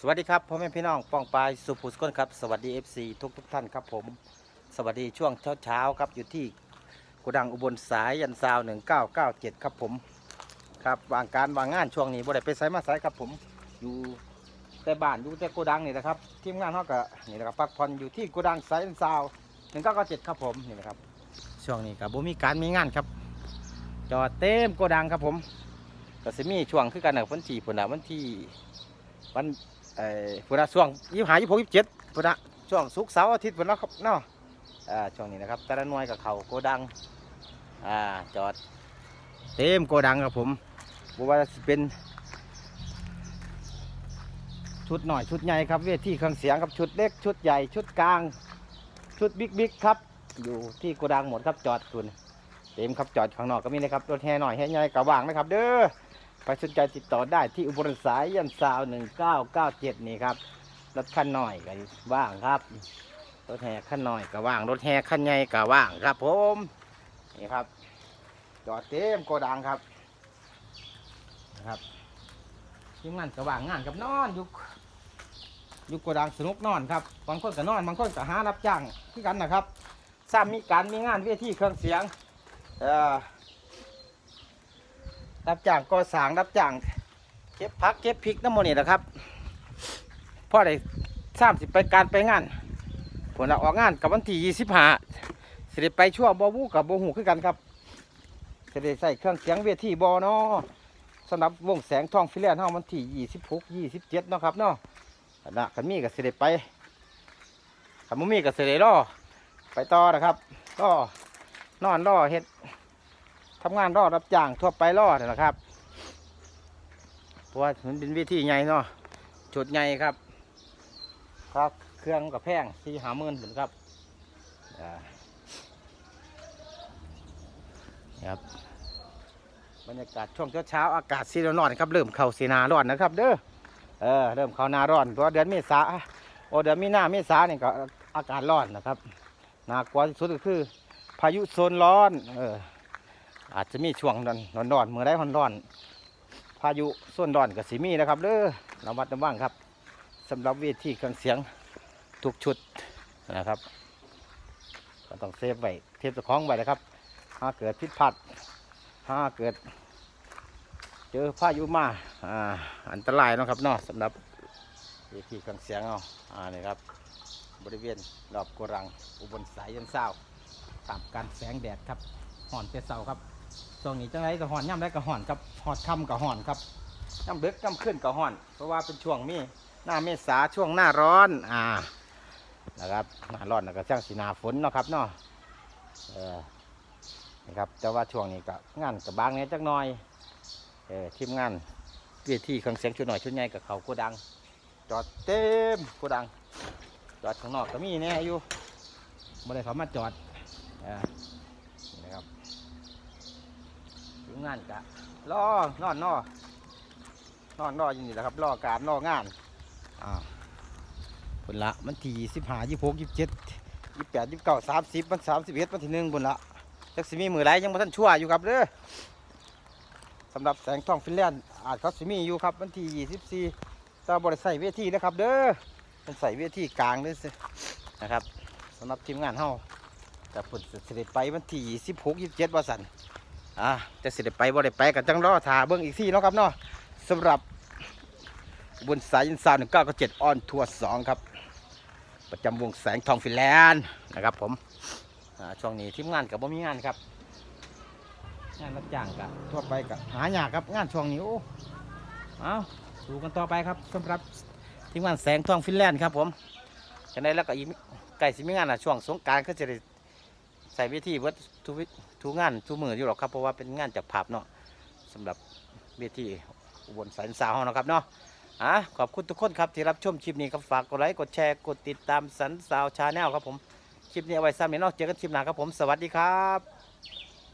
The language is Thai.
สวัสดีครับพ่อแม่พี่น้องป้องปายสุภูสกลครับ สวัสดี FC ทุกทุกท่านครับผม สวัสดีช่วงเช้าเช้าครับอยู่ที่โกดังอุบลสายยันซาว1997 ครับผมครับวางการวางงานช่วงนี้บ่ได้ไปไสมาไสครับผมอยู่แต่บ้านอยู่แต่โกดังนี่นะครับทีมงานเขาก็นี่นะครับพักผ่อนอยู่ที่โกดังสายยันซาว1997 ครับผมนี่นะครับช่วงนี้กับบ่มีการมีงานครับ จอดเต็มโกดังครับผมก็สิมีช่วงคือกันนะวันที่พุ่นน่ะวันที่วัน เอ่อพุ่นนะช่วงยี่ห้ายี่หกยี่เจ็ดพุ่นนะช่วงศุกร์เสาร์อาทิตย์พุ่นนาะครับเนาะอ่าช่วงนี้นะครับแต่ละหน่วยกับเขาโกดังอ่าจอดเต็มโกดังครับผมบว่าสิเป็น ชุดหน่อยชุดใหญ่ครับเวทีเครื่องเสียงครับชุดเล็กชุดใหญ่ชุดกลาง ชุดบิ๊กบิ๊กครับ อยู่ที่โกดังหมดครับจอดคุณเต็มครับจอดข้างนอกก็มีนะครับรถแห่หน่อยแห่ใหญ่กระว่างนะครับ เด้อ ไปสนใจติดต่อได้ที่อุบลสายยันซาวหนึ่งเก้าเก้าเจ็ดนี่ครับ รถคันหน่อยก็ว่างครับ รถแห่คันหน่อยก็ว่าง รถแห่คันใหญ่ก็ว่างครับผม นี่ครับ จอดเต็มโกดังครับ นะครับทีมงานก็ว่างงานกับนอนอยู่อยู่โกดังสนุกนอนครับ บางคนก็นอน บางคนก็หารับจ้างที่กันนะครับซ้ำมีการมีงานเวทีเครื่องเสียง เอ่อ รับจ้างก่อสร้างรับจ้างเก็บพักเก็บพริกน้ำมันนี่นะครับพ่อได้สามสิบไปการไปงานผลออกงานกับวันที่ยี่สิบห้าเสิได้ไปช่วบอวูกับโบหูคือกันครับเสิได้ใส่เครื่องเสียงเวทีบอเนาะสำหรับวงแสงทองฟิเลนเฮาวันที่ยี่สิบหกยี่สิบเจ็ดเนาะครับเนาะอันนะขันมีกับเสิได้ไปขันมุมีกับเสิได้รอไปต่อนะครับก็นอนรอเฮ็ด ทำงานรอดรับจ้างทั่วไปรอดนะครับ เพราะว่ามันเป็นวิธีใหญ่เนาะจุดใหญ่ครับครับเครื่องกับแพงที่หาหมื่นเหมือนครับนะครับบรรยากาศช่วงเช้าๆอากาศสีร้อนครับเริ่มเข้าสีนาร้อนนะครับ เด้อเออเริ่มเข้านาร้อนเพราะเดือนเมษาโอเดือนมีนาเมษาเนี่ยก็อากาศร้อนนะครับหนากว่าที่สุดก็คือ พายุโซนร้อน เออ อาจจะมีช่วงร้อนอนร้อนเมื่อได้ร้อนร้อน พายุส่วนร้อนกับสีมีนะครับเด้อระมัดระวังครับสำหรับเวทีเครื่องเสียงทุกชุดนะครับก็ต้องเซฟไว้เทปตะคองไว้นะครับถ้าเกิดพิษพัดถ้าเกิด เจอพายุมาอ่าอันตรายนะครับเนาะสำหรับเวทีเครื่องเสียงเอาอ่านี่ครับบริเวณรอบกรังอุบลสายยันเศร้าตามการแสงแดดครับห่อนเตเสาครับ ช่วงนี้จังไรก็ห่อนย่ำไรก็ห่อนครับหอดค่ำก็ห่อนครับย่ำเดึกย่ำขึ้นก็ห่อน เพราะว่าเป็นช่วงมีหน้าเมษาช่วงหน้าร้อนอ่านะครับหน้าร้อนก็ช่างสีนาฝนเนาะครับเนาะเออนะครับแต่ว่าช่วงนี้ก็งานกับบางเนี้ยจักหน่อยเออทีมงานเวทีเครื่องเสียงชุดหน่อยชุดใหญ่กับเขาโกดัง จอดเต็มโกดัง จอดข้างนอกก็มีแน่อยู่ไม่ได้เขามาจอดเออนี่นะครับ ถึงานกะรอนอนนอนอนรออยู่นี่แหละครับรอการรองานอ่าผลละมันที่สิบห้ายี่หกยี่เจ็ดยี่แปดยี่เก้าสามสิบมันสามสิบเอ็ดวันที่หนึ่งผลละจักสิมีมือไรยังบ่ทันชั่วอยู่ครับเด้อสำหรับแสงทองฟินแลนด์อาจเขาสิมีอยู่ครับวันที่ยี่สิบสี่ตาบริใส่เวทีนะครับ เด้อเป็นใส่เวทีกลางเด้อสินะครับสำหรับทีมงานเฮาแต่ผลสิได้ไปวันที่สิบหกยี่สิบเจ็ดวันสัน อ่าจะสิได้ไปบ่ได้ไปกันจังรอถาเบิ้งอีกที่เนาะครับเนาะสำหรับบนสายยินซาวหนึ่งเก้าก็เจ็ดออนทัวร์สองครับ ประจำวงแสงทองฟินแลนด์นะครับผมอ่าช่วงนี้ทีมงานกับบ่มีงานครับ งานรับจ้างกับทั่วไปกับหายากครับงานช่วงนี้โอ้เอาดูกันต่อไปครับสำหรับทีมงานแสงทองฟินแลนด์ครับผมจะได้แล้วก็อีกใกล้สิมีงานอะช่วงสงกรารก็จะได้ ใส่เวทีเวิร์ดทุกวิทุกงานทุกมืออยู่หรอกครับเพราะว่าเป็นงานจากผับเนาะสำหรับเวทีอุบลสันสาวเนาะครับเนาะอะขอบคุณทุกคนครับที่รับชมคลิปนี้ครับฝากกดไลค์กดแชร์กดติดตามสันสาวชาแนลครับผมคลิปนี้เอาไว้ซ้ำเนี่ยเนาะเจอกันคลิปหน้าครับผมสวัสดีครับ